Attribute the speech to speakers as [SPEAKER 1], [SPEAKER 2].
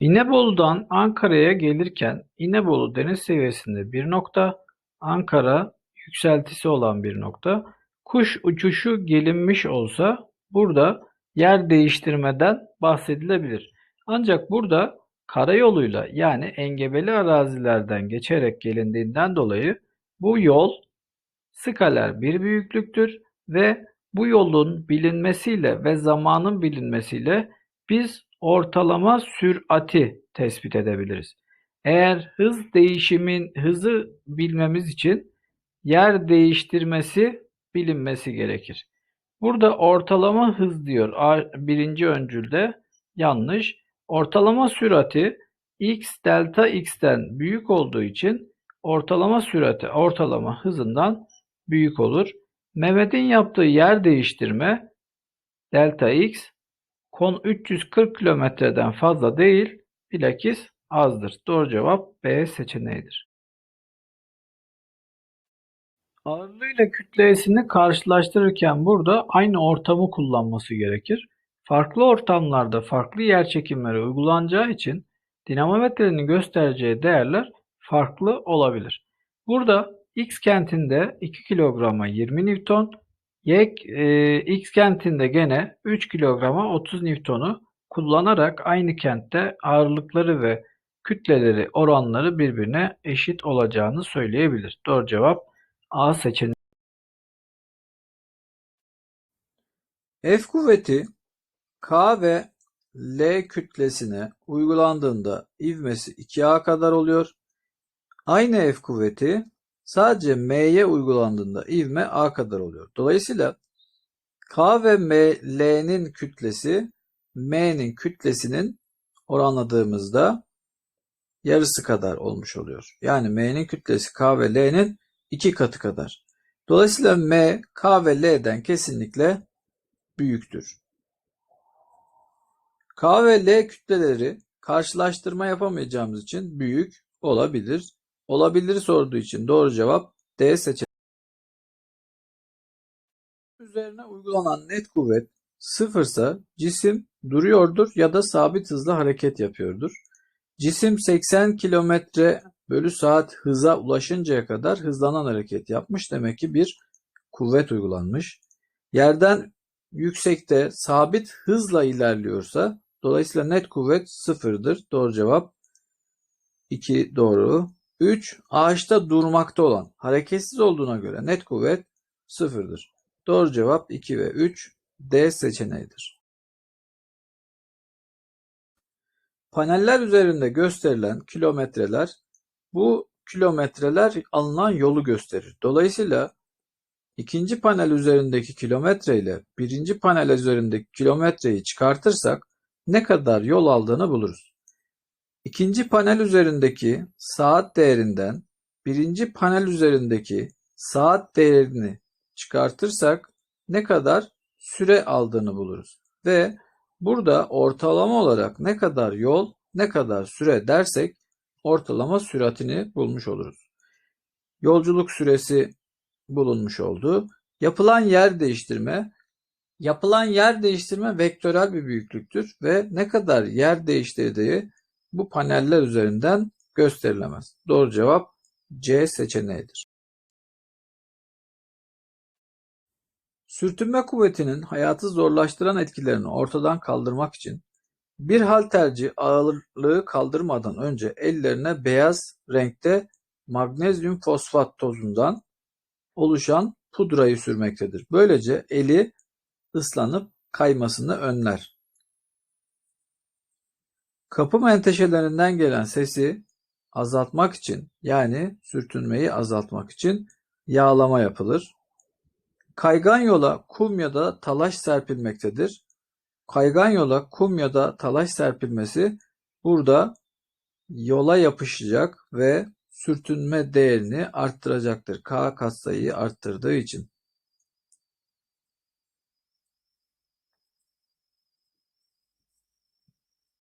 [SPEAKER 1] İnebolu'dan Ankara'ya gelirken İnebolu deniz seviyesinde bir nokta, Ankara yükseltisi olan bir nokta. Kuş uçuşu gelinmiş olsa burada yer değiştirmeden bahsedilebilir. Ancak burada karayoluyla yani engebeli arazilerden geçerek gelindiğinden dolayı bu yol skaler bir büyüklüktür ve bu yolun bilinmesiyle ve zamanın bilinmesiyle biz ortalama sürati tespit edebiliriz. Eğer hız değişimin hızı bilmemiz için yer değiştirmesi bilinmesi gerekir. Burada ortalama hız diyor birinci öncülde yanlış. Ortalama sürati x delta x'ten büyük olduğu için ortalama sürati ortalama hızından büyük olur. Mehmet'in yaptığı yer değiştirme delta x kon 340 kilometreden fazla değil, bilakis azdır. Doğru cevap B seçeneğidir. Ağırlığıyla kütlesini karşılaştırırken burada aynı ortamı kullanması gerekir. Farklı ortamlarda farklı yer çekimleri uygulanacağı için dinamometrenin göstereceği değerler farklı olabilir. Burada X kentinde 2 kilograma 20 Newton, Y e, X kentinde gene 3 kilograma 30 Newton'u kullanarak aynı kentte ağırlıkları ve kütleleri oranları birbirine eşit olacağını söyleyebilir. Doğru cevap A seçeneği.
[SPEAKER 2] F kuvveti K ve L kütlesine uygulandığında ivmesi 2A kadar oluyor. Aynı F kuvveti sadece M'ye uygulandığında ivme A kadar oluyor. Dolayısıyla K ve M, L'nin kütlesi M'nin kütlesinin oranladığımızda yarısı kadar olmuş oluyor. Yani M'nin kütlesi K ve L'nin iki katı kadar. Dolayısıyla M, K ve L'den kesinlikle büyüktür. K ve L kütleleri karşılaştırma yapamayacağımız için büyük olabilir. Olabilir sorduğu için doğru cevap D seçeneği. Üzerine uygulanan net kuvvet sıfırsa cisim duruyordur ya da sabit hızla hareket yapıyordur. Cisim 80 kilometre bölü saat hıza ulaşıncaya kadar hızlanan hareket yapmış. Demek ki bir kuvvet uygulanmış. Yerden yüksekte sabit hızla ilerliyorsa dolayısıyla net kuvvet sıfırdır. Doğru cevap 2 doğru. 3 ağaçta durmakta olan hareketsiz olduğuna göre net kuvvet sıfırdır. Doğru cevap 2 ve 3 D seçeneğidir. Paneller üzerinde gösterilen kilometreler bu kilometreler alınan yolu gösterir. Dolayısıyla ikinci panel üzerindeki kilometre ile birinci panel üzerindeki kilometreyi çıkartırsak ne kadar yol aldığını buluruz. İkinci panel üzerindeki saat değerinden birinci panel üzerindeki saat değerini çıkartırsak ne kadar süre aldığını buluruz. Ve burada ortalama olarak ne kadar yol, ne kadar süre dersek ortalama süratini bulmuş oluruz. Yolculuk süresi bulunmuş oldu. Yapılan yer değiştirme Yapılan yer değiştirme vektörel bir büyüklüktür ve ne kadar yer değiştirdiği bu paneller üzerinden gösterilemez. Doğru cevap C seçeneğidir. Sürtünme kuvvetinin hayatı zorlaştıran etkilerini ortadan kaldırmak için bir halterci ağırlığı kaldırmadan önce ellerine beyaz renkte magnezyum fosfat tozundan oluşan pudrayı sürmektedir. Böylece eli ıslanıp kaymasını önler. Kapı menteşelerinden gelen sesi azaltmak için yani sürtünmeyi azaltmak için yağlama yapılır. Kaygan yola kum ya da talaş serpilmektedir. Kaygan yola kum ya da talaş serpilmesi burada yola yapışacak ve sürtünme değerini arttıracaktır. K katsayıyı arttırdığı için.